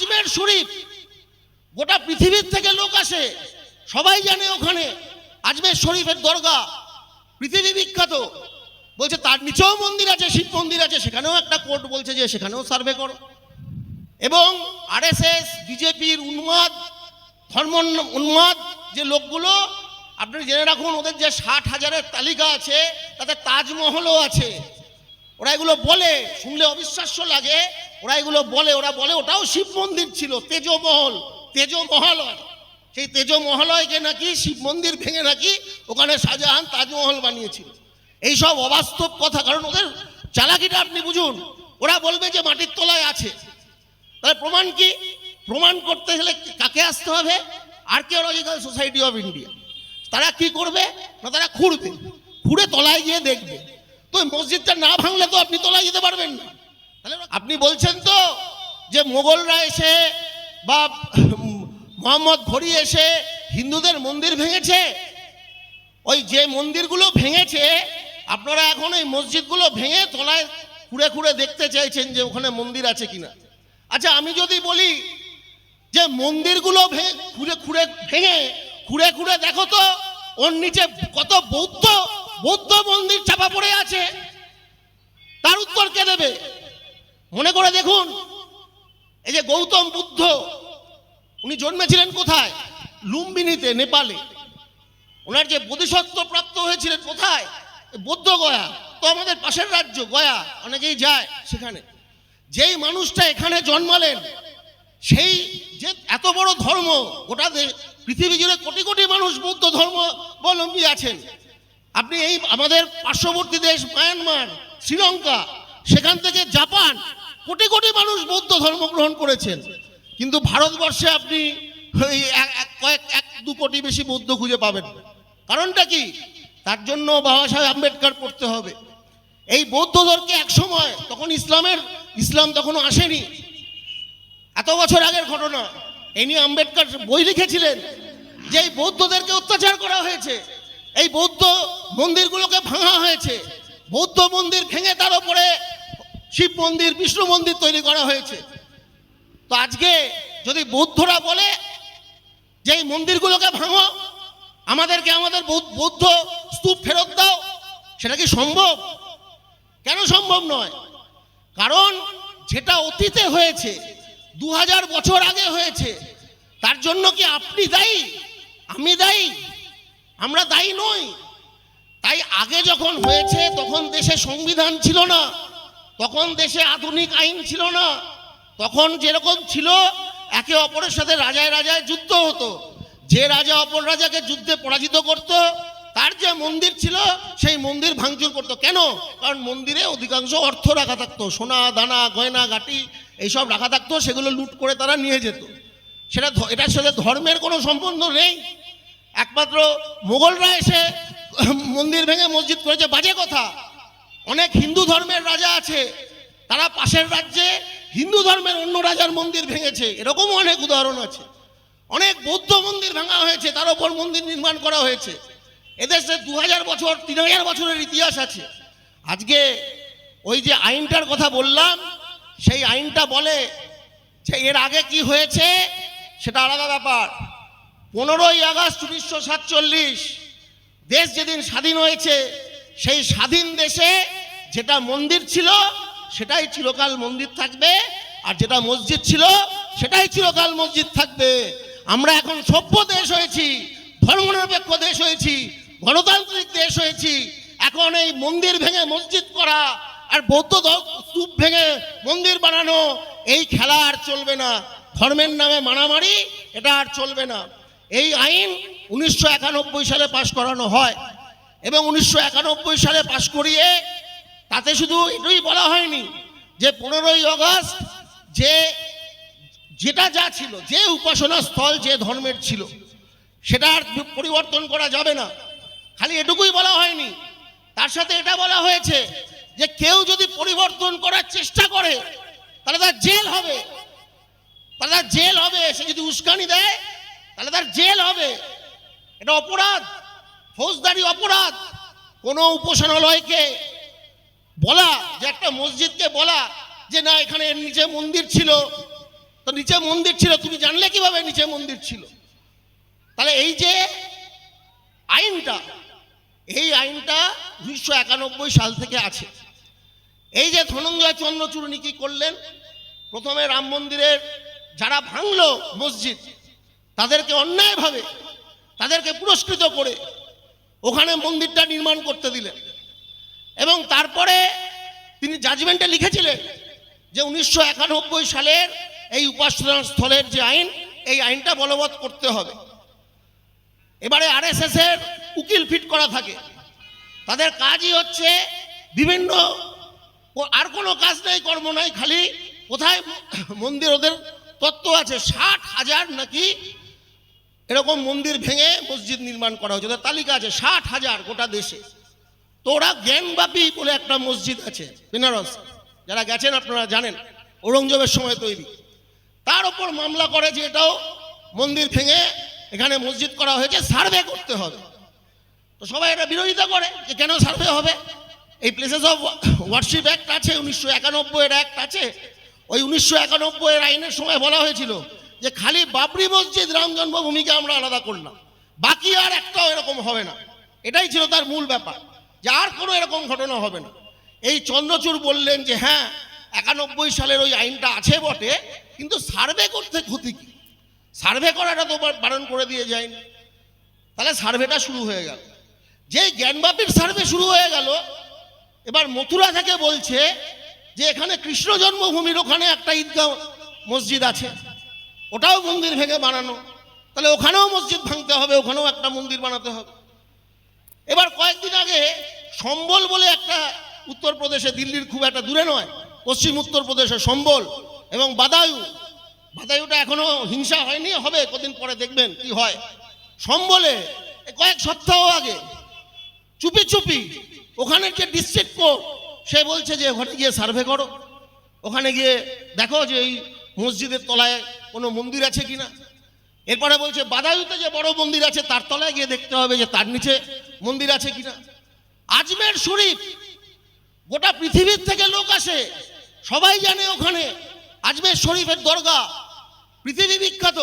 আজমের শরীফ, গোটা পৃথিবীর থেকে লোক আসে, সবাই জানে ওখানে আজমের শরীফের দরগা, পৃথিবী বিখ্যাত। বলছে, তার নিচেও মন্দির আছে, শিব মন্দির আছে, সেখানেও একটা কোর্ট বলছে যে সেখানেও সার্ভে করো। এবং আরএসএস, বিজেপির উন্মাদ ধর্ম উন্মাদ যে লোকগুলো আপনি জেনে রাখুন, ওদের যে ষাট হাজারের তালিকা আছে, তাতে তাজমহলও আছে। ওরা এগুলো বলে, শুনলে অবিশ্বাস্য লাগে। ওরা এগুলো বলে, ওরা বলে ওটাও শিব মন্দির ছিল তেজমহল তেজমহলয় সেই তেজমহলয়কে নাকি শিব মন্দির ভেঙে নাকি ওখানে শাহজাহান তাজমহল বানিয়েছিল। এইসব অবাস্তব কথা, কারণ ওদের চালাকিটা আপনি বুঝুন, ওরা বলবে যে মাটির তলায় আছে। তাহলে প্রমাণ কি? প্রমাণ করতে গেলে কাকে আসতে হবে? আর্কিওলজিক্যাল সোসাইটি অফ ইন্ডিয়া তারা কি করবে? না, তারা খুঁড়বে। খুঁড়ে তলায় গিয়ে দেখবে। তো মসজিদটা না ভাঙলে তো আপনি তলায় যেতে পারবেন না। আপনি বলছেন তো যে মোগলরা এসে বা মোহাম্মদ ঘড়ি এসে হিন্দুদের মন্দির ভেঙেছে? ওই যে মন্দিরগুলো ভেঙেছে, আপনারা এখন ওই মসজিদগুলো ভেঙে তলায় খুঁড়ে খুঁড়ে দেখতে চাইছেন যে ওখানে মন্দির আছে কিনা। আচ্ছা আমি যদি বলি যে মন্দিরগুলো খুঁড়ে খুঁড়ে ভেঙে খুঁড়ে খুঁড়ে দেখো তো, ওর নিচে কত বৌদ্ধ বৌদ্ধ মন্দির চাপা পড়ে আছে। তার উত্তর কে দেবে? মনে করে দেখুন, এই যে গৌতম বুদ্ধ, উনি জন্মেছিলেন কোথায়? লুম্বিনীতে, নেপালে। ওনার যে বোধিসত্ত্ব প্রাপ্ত হয়েছিলেন কোথায়? বৌদ্ধ গয়া। তো আমাদের পাশের রাজ্য, গয়া, অনেকেই যায় সেখানে। যেই মানুষটা এখানে জন্মালেন, সেই যে এত বড় ধর্ম, গোটা পৃথিবী জুড়ে কোটি কোটি মানুষ বৌদ্ধ ধর্ম অবলম্বী আছেন। আপনি এই আমাদের পার্শ্ববর্তী দেশ, মায়ানমার, শ্রীলঙ্কা সেখান থেকে জাপান, কোটি কোটি মানুষ বৌদ্ধ ধর্ম গ্রহণ করেছেন। কিন্তু ভারতবর্ষে আপনি কয়েক, এক, দু কোটি বেশি বৌদ্ধ খুঁজে পাবেন কারণটা কি? তার জন্য বাবা সাহেব আম্বেদকর পড়তে হবে। এই বৌদ্ধ ধর্মকে এক সময় তখন ইসলামের, ইসলাম তখনও আসেনি। এত বছর আগের ঘটনা। এই নিয়ে আম্বেদকর বই লিখেছিলেন যে এই বৌদ্ধদেরকে অত্যাচার করা হয়েছে। এই বৌদ্ধ মন্দিরগুলোকে ভাঙা হয়েছে। বৌদ্ধ মন্দির ভেঙে তার উপরে শিব মন্দির, বিষ্ণু মন্দির তৈরি করা হয়েছে। তো আজকে যদি বৌদ্ধরা বলে যে এই মন্দিরগুলোকে ভাঙো, আমাদেরকে আমাদের বৌদ্ধ- স্তূপ ফেরত দাও, সেটা কি সম্ভব? কেন সম্ভব নয়? কারণ যেটা অতীতে হয়েছে দু হাজার বছর আগে হয়েছে, তার জন্য কি আপনি দায়ী? আমি দায়ী? আমরা দায়ী নই। তাই আগে যখন হয়েছে, তখন দেশে সংবিধান ছিল না। তখন দেশে আধুনিক আইন ছিল না। তখন যেরকম ছিল, একে অপরের সাথে রাজায় রাজায় যুদ্ধ হতো। যে রাজা অপর রাজাকে যুদ্ধে পরাজিত করত, তার যে মন্দির ছিল, সেই মন্দির ভাঙচুর করতো। কেন? কারণ মন্দিরে অধিকাংশ অর্থ রাখা থাকতো। সোনা, দানা, গয়না, গাটি, এইসব রাখা থাকতো, সেগুলো লুট করে তারা নিয়ে যেত। সেটা এটার সাথে ধর্মের কোনো সম্বন্ধ নেই। একমাত্র মোগলরা এসে মন্দির ভেঙে মসজিদ করেছে, বাজে কথা। অনেক হিন্দু ধর্মের রাজা আছে। তারা পাশের রাজ্যে হিন্দু ধর্মের অন্য রাজার মন্দির ভেঙেছে। এরকমও অনেক উদাহরণ আছে। অনেক বৌদ্ধ মন্দির ভাঙা হয়েছে, তার উপর মন্দির নির্মাণ করা হয়েছে। এদেশে দু হাজার বছর তিন হাজার বছরের ইতিহাস আছে। আজকে ওই যে আইনটার কথা বললাম, সেই আইনটা বলে যে এর আগে কি হয়েছে, সেটা আলাদা ব্যাপার। পনেরোই আগস্ট উনিশশো সাতচল্লিশ, দেশ যেদিন স্বাধীন হয়েছে সেই স্বাধীন দেশে যেটা মন্দির ছিল, সেটাই চিরকাল মন্দির থাকবে। আর যেটা মসজিদ ছিল, সেটাই চিরকাল মসজিদ থাকবে। আমরা এখন সভ্য দেশ হয়েছি, ধর্মনিরপেক্ষ দেশ হয়েছি, গণতান্ত্রিক দেশ হয়েছি। এখন এই মন্দির ভেঙে মসজিদ করা আর বৌদ্ধ স্তূপ ভেঙে মন্দির বানানো, এই খেলা আর চলবে না। ধর্মের নামে মারামারি, এটা আর চলবে না। এই আইন উনিশশো একানব্বই সালে পাশ করানো হয়। এবং উনিশশো একানব্বই সালে পাশ করিয়ে তাতে শুধু এটাই বলা হয়নি যে পনেরোই আগস্ট যে যেটা যা ছিল, যে উপাসনা স্থল, যে ধর্মের ছিল, সেটা আর পরিবর্তন করা যাবে না। খালি এটুকুই বলা হয়নি। তার সাথে এটা বলা হয়েছে যে কেউ যদি পরিবর্তন করার চেষ্টা করে, তাহলে তার জেল হবে। তাহলে তার জেল হবে। সে যদি উস্কানি দেয়, তাহলে তার জেল হবে। এটা অপরাধ। ফৌজদারি অপরাধ। কোনো উপাসনালয়কে বলা, যে একটা মসজিদকে বলা, যে না, এখানে নিচে মন্দির ছিল। তো নিচে মন্দির ছিল, তুমি জানলে কীভাবে নিচে মন্দির ছিল? তাহলে এই যে আইনটা, এই আইনটা উনিশশো একানব্বই সাল থেকে আছে। এই যে ধনঞ্জয় চন্দ্রচূড়নি কি করলেন? প্রথমে রাম মন্দিরের যারা ভাঙলো মসজিদ, তাদেরকে অন্যায়ভাবে, তাদেরকে পুরস্কৃত করে ওখানে মন্দিরটা নির্মাণ করতে দিলেন। এবং তারপরে তিনি জাজমেন্টে লিখেছিলেন যে উনিশশো একানব্বই সালের এই উপাসনা স্থলের যে আইন, এই আইনটা বলবৎ করতে হবে। এবারে আরএসএস এর উকিল ফিট করা থাকে। তাদের কাজই হচ্ছে বিভিন্ন, আর কোনো কাজ নেই, কর্ম নাই, খালি কোথায় মন্দির ওদের তত্ত্ব আছে, ষাট হাজার নাকি এরকম মন্দির ভেঙে মসজিদ নির্মাণ করা হয়েছে। ওদের তালিকা আছে, ষাট হাজার গোটা দেশে। তো ওরা জ্ঞানবাপী বলে একটা মসজিদ আছে, বেনারস। যারা গেছেন আপনারা জানেন, ঔরঙ্গজেবের সময় তৈরি। তার ওপর মামলা করে যে এটাও মন্দির ভেঙে এখানে মসজিদ করা হয়েছে, সার্ভে করতে হবে। তো সবাই এটা বিরোধিতা করে যে কেন সার্ভে হবে? এই প্লেসেস অফ ওয়ার্শিপ অ্যাক্ট আছে, উনিশশো একানব্বইয়ের অ্যাক্ট আছে। ওই উনিশশো একানব্বইয়ের আইনের সময় বলা হয়েছিল যে খালি বাবরি মসজিদ রাম জন্মভূমিকে আমরা আলাদা করলাম। বাকি আর একটাও এরকম হবে না। এটাই ছিল তার মূল ব্যাপার, যে আর কোনো এরকম ঘটনা হবে না। এই চন্দ্রচূড় বললেন যে হ্যাঁ একানব্বই সালের ওই আইনটা আছে বটে, কিন্তু সার্ভে করতে ক্ষতি কি? সার্ভে করাটা তো বারণ করে দিয়ে যায়নি। তাহলে সার্ভেটা শুরু হয়ে গেল। যে জ্ঞানবাপীর সার্ভে শুরু হয়ে গেল, এবার মথুরা থেকে বলছে যে এখানে কৃষ্ণ জন্মভূমির ওখানে একটা ঈদগাহ মসজিদ আছে। ওটাও মন্দির ভেঙে বানানো। তাহলে ওখানেও মসজিদ ভাঙতে হবে, ওখানেও একটা মন্দির বানাতে হবে। এবার কয়েকদিন আগে সম্বল বলে একটা উত্তরপ্রদেশে, দিল্লির খুব একটা দূরে নয়, পশ্চিম উত্তরপ্রদেশে সম্বল এবং বাদায়ু। বাদায়ুটা এখনও হিংসা হয়নি, হবে কদিন পরে দেখবেন কি হয়। সম্বলে কয়েক সপ্তাহ আগে চুপি চুপি ওখানে যে ডিস্ট্রিক্ট কোর্ট সে বলছে যে ওখানে গিয়ে সার্ভে করো। ওখানে গিয়ে দেখো যে এই মসজিদের তলায় কোনো মন্দির আছে কি না এরপরে বলছে, বাদায়ুতে যে বড় মন্দির আছে, তার তলায় গিয়ে দেখতে হবে যে তার নিচে মন্দির আছে কিনা। আজমের শরীফ, গোটা পৃথিবীর থেকে লোক আসে, সবাই জানে ওখানে আজমের শরীফের দরগা, পৃথিবী বিখ্যাত।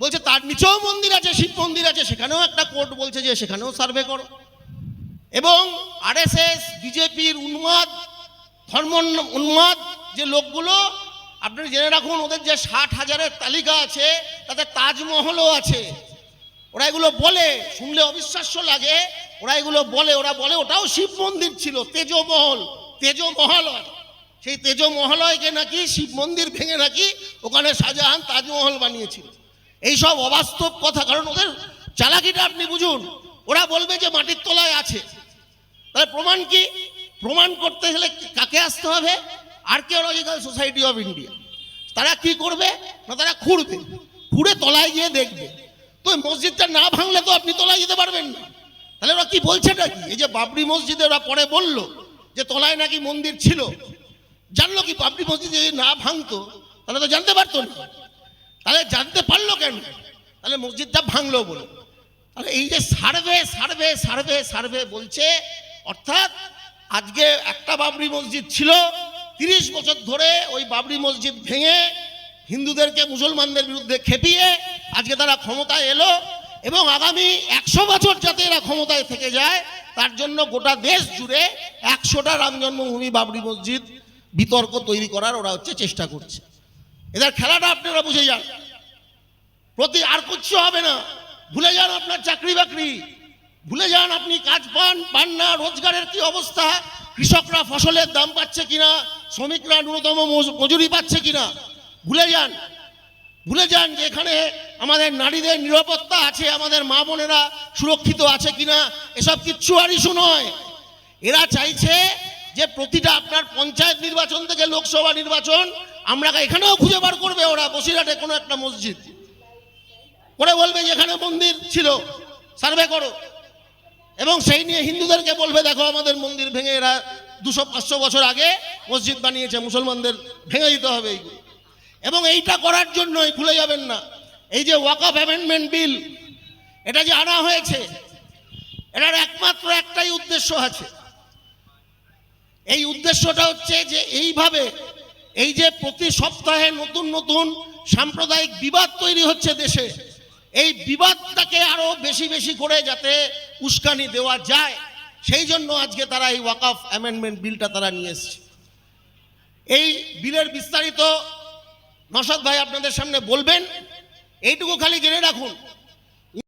বলছে, তার নিচেও মন্দির আছে, শিব মন্দির আছে, সেখানেও একটা কোর্ট বলছে যে সেখানেও সার্ভে করো। এবং আরএসএস, বিজেপির উন্মাদ ধর্ম উন্মাদ যে লোকগুলো আপনি জেনে রাখুন, ওদের যে ষাট হাজারের তালিকা আছে, তাতে তাজমহলও আছে। ওরা এগুলো বলে, শুনলে অবিশ্বাস্য লাগে, ওরা এগুলো বলে, ওরা বলে ওটাও শিব মন্দির ছিল তেজমহল তেজমহালয় সেই তেজমহালয়কে নাকি শিব মন্দির ভেঙে নাকি ওখানে শাহজাহান তাজমহল বানিয়েছিল। এইসব অবাস্তব কথা, কারণ ওদের চালাকিটা আপনি বুঝুন, ওরা বলবে যে মাটির তলায় আছে। তাহলে প্রমাণ কি? প্রমাণ করতে গেলে কাকে আসতে হবে? আর্কিওলজিক্যাল সোসাইটি অফ ইন্ডিয়া তারা কি করবে? না, তারা খুঁড়বে। খুঁড়ে তলায় গিয়ে দেখবে। তো মসজিদটা না ভাঙলে তো আপনি তলায় যেতে পারবেন না। তাহলে ওরা কি বলছেটা কি? এই যে বাবরি মসজিদে ওরা পরে বলল যে তলায় নাকি মন্দির ছিল। জানলো কি বাবরি মসজিদ যদি না ভাঙতো, তাহলে তো জানতে পারতো না। তাহলে জানতে পারল কেন? তাহলে মসজিদটা ভাঙলো বলে। তাহলে এই যে সার্ভে সার্ভে সার্ভে সার্ভে বলছে, অর্থাৎ আজকে একটা বাবরি মসজিদ ছিল তিরিশ বছর ধরে ওই বাবরি মসজিদ ভেঙে হিন্দুদেরকে মুসলমানদের বিরুদ্ধে খেপিয়ে আজকে তারা ক্ষমতায় এলো এবং আগামী একশো বছর যাতে এরা ক্ষমতায় থেকে যায়, তার জন্য গোটা দেশ জুড়ে একশোটা রাম জন্মভূমি বাবরি মসজিদ বিতর্ক তৈরি করার ওরা হচ্ছে চেষ্টা করছে। এদের খেলাটা আপনারা বুঝে যান। প্রতি আর কিচ্ছু হবে না। ভুলে যান আপনার চাকরি বাকরি ভুলে যান আপনি কাজ পান পান না, রোজগারের কি অবস্থা? কৃষকরা ফসলের দাম পাচ্ছে কিনা? শ্রমিকরা ন্যূনতম মজ- মজুরি পাচ্ছে কিনা? ভুলে যান। ভুলে যান যে এখানে আমাদের নারীদের নিরাপত্তা আছে, আমাদের মা বোনেরা সুরক্ষিত আছে কিনা? এসব কিচ্ছু আর ইস্যু নয়। এরা চাইছে যে প্রতিটা আপনার পঞ্চায়েত নির্বাচন থেকে লোকসভা নির্বাচন আমরা এখানেও খুঁজে বার করবে ওরা, বসিরহাটে কোনো একটা মসজিদ। করে বলবে যে এখানে মন্দির ছিল। সার্ভে করো। এবং সেই নিয়ে হিন্দুদেরকে বলবে, দেখো আমাদের মন্দির ভেঙে এরা দুশো, পাঁচশো বছর আগে মসজিদ বানিয়েছে, মুসলমানদের ভেঙে দিতে হবে এইগুলো এবং এইটা করার জন্যই ভুলে যাবেন না। এই যে ওয়াকআপ অ্যামেন্ডমেন্ট বিল, এটা যে আনা হয়েছে, এটার একমাত্র একটাই উদ্দেশ্য আছে। এই উদ্দেশ্যটা হচ্ছে যে এইভাবে এই যে প্রতি সপ্তাহে নতুন নতুন সাম্প্রদায়িক বিবাদ তৈরি হচ্ছে দেশে, এই বিবাদটাকে আরও বেশি বেশি করে যাতে উস্কানি দেওয়া যায়, সেই জন্য আজকে তারা এই ওয়াকাফ অ্যামেন্ডমেন্ট বিলটা তারা নিয়ে এসছে। এই বিলের বিস্তারিত নসাদ ভাই আপনাদের সামনে বলবেন, এইটুকু খালি জেনে রাখুন।